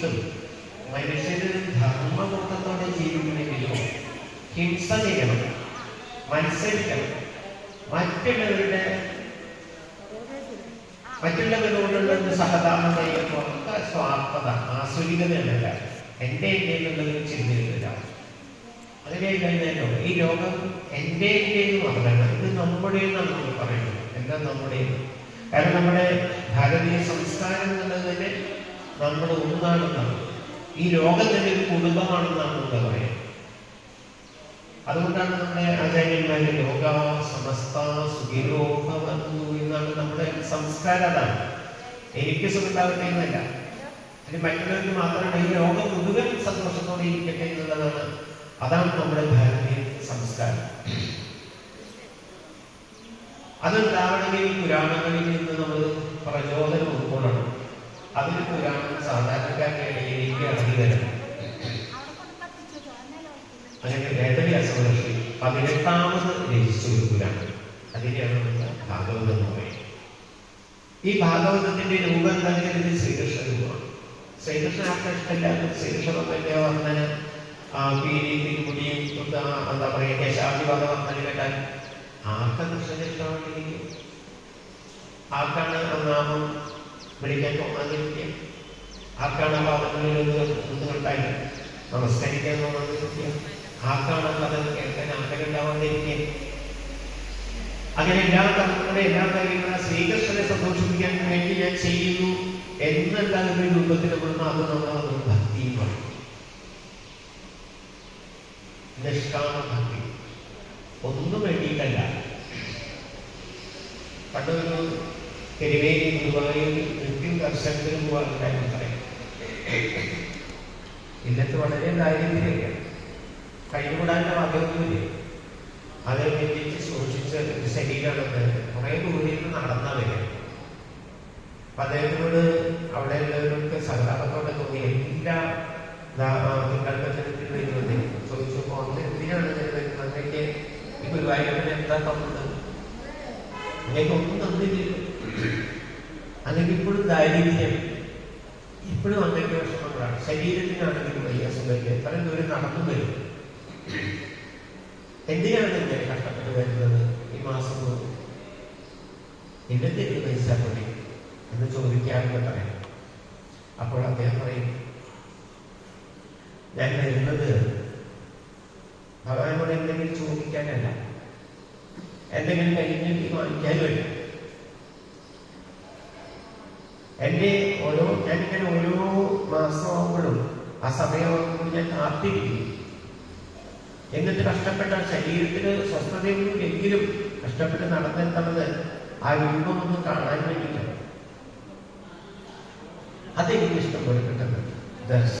കിട്ടും മനുഷ്യന് ധർമ്മബോധത്തോടെ ജീവിക്കണമെങ്കിലോ ഹിംസ ചെയ്യണം മത്സരിക്കണം. മറ്റുള്ളവരുടെ മറ്റുള്ളവരോടുള്ള ഒരു സഹതാപതയും ഒക്കെ സ്വാർത്ഥത ആസ്വദിക്കുന്നതല്ല. എന്റെ എന്റെ എന്നുള്ളത് ചിന്തയില്ല അതിനെ കഴിഞ്ഞാലോ ഈ ലോകം എന്റെ എന്ന് മാത്രമല്ല ഇത് നമ്മുടെ എന്നാണ് നമ്മൾ പറയുന്നത്. എന്താ നമ്മുടെ കാരണം നമ്മുടെ ഭാരതീയ സംസ്കാരം എന്നുള്ളത് തന്നെ നമ്മുടെ ഒന്നാണെന്നാണ് ഈ ലോകം തന്നെ ഒരു കുടുംബമാണെന്നാണ് നമ്മൾ പറയുന്നത്. അതുകൊണ്ടാണ് നമ്മുടെ ആചാര്യന്മാര് ലോക സമസ്ത ഭവന്തു എന്നാണ് നമ്മുടെ സംസ്കാരം അതാണ്. എനിക്ക് സുഖമുണ്ടാകട്ടെ എന്നല്ല. അത് മറ്റുള്ളവർക്ക് മാത്രമാണ് ഈ ലോകം മുഴുവൻ സന്തോഷത്തോടെ ഇരിക്കട്ടെ എന്നുള്ളതാണ്. അതാണ് നമ്മുടെ ഭാരതീയ സംസ്കാരം. അതുണ്ടാവണമെങ്കിൽ പുരാണങ്ങളിൽ നിന്ന് നമ്മൾ പ്രചോദനം ഉൾക്കൊള്ളണം. അതിന് പുരാണം ഇടയിലേക്ക് ഇറങ്ങി വരണം അങ്ങനെ വേദവ്യാസ മഹർഷി പതിനെട്ടാമത് രചിച്ച ഒരു പുരാണം. അതിനെയാണ് നമ്മൾ ഭാഗവതം എന്ന് ഈ ഭാഗവതത്തിന്റെ രൂപം എന്തായാലും ശ്രീകൃഷ്ണ രൂപമാണ് ശ്രീകൃഷ്ണ ആർക്കും ഇഷ്ടമില്ലാത്ത ശ്രീകൃഷ്ണ ഭഗവാന്റെ വർണന പീലി തിരുമുടിയും എന്താ പറയുക കേശാഭിവാദ വർണന കേട്ടാൽ ആർക്ക ഇഷ്ടമാണെങ്കിൽ ആർക്കാണ് നാമം വിളിക്കാൻ തോന്നാതിരിക്കുക? ആർക്കാണ് ആ പാദങ്ങളിൽ ഒന്ന് ഒന്ന് കണ്ടാൽ നമസ്കരിക്കാൻ തോന്നാതിരിക്കുക ആർക്കാണ് അത് കേൾക്കാൻ ആഗ്രഹം ഉണ്ടാവാതിരിക്കുക? അങ്ങനെ എല്ലാ കർമ്മങ്ങളുടെ എല്ലാ കാര്യങ്ങളും ശ്രീകൃഷ്ണനെ സന്തോഷിപ്പിക്കാൻ വേണ്ടി ഞാൻ ചെയ്യുന്നു എന്നല്ലാതെ ഒരു രൂപത്തിൽ നമ്മൾ അത് നമ്മൾ ഭക്തിയും പറയും. നിഷ്കാമ ഭക്തി. ഒന്നും വേണ്ടിയിട്ടല്ല. പണ്ടൊരു തെരുവേലി ഗുരുവായൂർ നിത്യം ദർശനത്തിന് പോകാറുണ്ടായിരുന്നു. പറയാം ഇന്നത്തെ വളരെ ദാരിദ്ര്യമൊക്കെ കൈകൂടാനുള്ള വകയൊന്നുമില്ല അത് വെച്ചിട്ട് സൂക്ഷിച്ച ഒരു കുറെ ദൂരെ നിന്ന് നടന്നാ വരിക. അപ്പൊ അദ്ദേഹത്തിനോട് അവിടെ ഉള്ളവർക്ക് സഹതാപത്തോടെ തോന്നി എല്ലാ കൽപ്പറ്റത്തിൽ വരുന്നത് ചോദിച്ചപ്പോ അന്ന് എന്തിനാണ് വരുന്നത്? അങ്ങനെയൊക്കെ ഈ ഗുരുവായൂരപ്പന് എന്താ തന്നത് അങ്ങനെയൊക്കെ ഒന്നും തന്നില്ല അല്ലെങ്കിൽ ഇപ്പോഴും ദാരിദ്ര്യം ഇപ്പോഴും അങ്ങനെയൊക്കെ വിഷമങ്ങളാണ് ശരീരത്തിനാണെങ്കിലും വലിയ സുഖമില്ല എത്ര ദൂരം നടന്നു വരും? എന്തിനാണ് ഇങ്ങനെ കഷ്ടപ്പെട്ട് വരുന്നത് ഈ മാസം എന്നിട്ട് എനിക്ക് പൈസ മതി എന്ന് ചോദിക്കാറുണ്ട് പറയാം. അപ്പോൾ അദ്ദേഹം പറയും ഞാൻ വരുന്നത് ഭഗവാനോട് എന്തെങ്കിലും ചോദിക്കാനല്ല. എന്തെങ്കിലും കഴിഞ്ഞിട്ട് വാങ്ങിക്കാനുമല്ല എന്റെ ഓരോ ഞാനിങ്ങനെ ഓരോ മാസമാകുമ്പോഴും ആ സമയമാകുമ്പോഴും ഞാൻ കാത്തിരിക്കും. എന്നിട്ട് കഷ്ടപ്പെട്ട ശരീരത്തിന് സ്വസ്ഥതയൊന്നുമില്ലെങ്കിലും കഷ്ടപ്പെട്ട് നടന്നെത്തുന്നത് ആ രൂപം ഒന്ന് കാണാൻ വേണ്ടിയിട്ടാണ്. അതെനിക്ക് ഇഷ്ടപ്പെട്ടിട്ടുണ്ട് ദർശനം.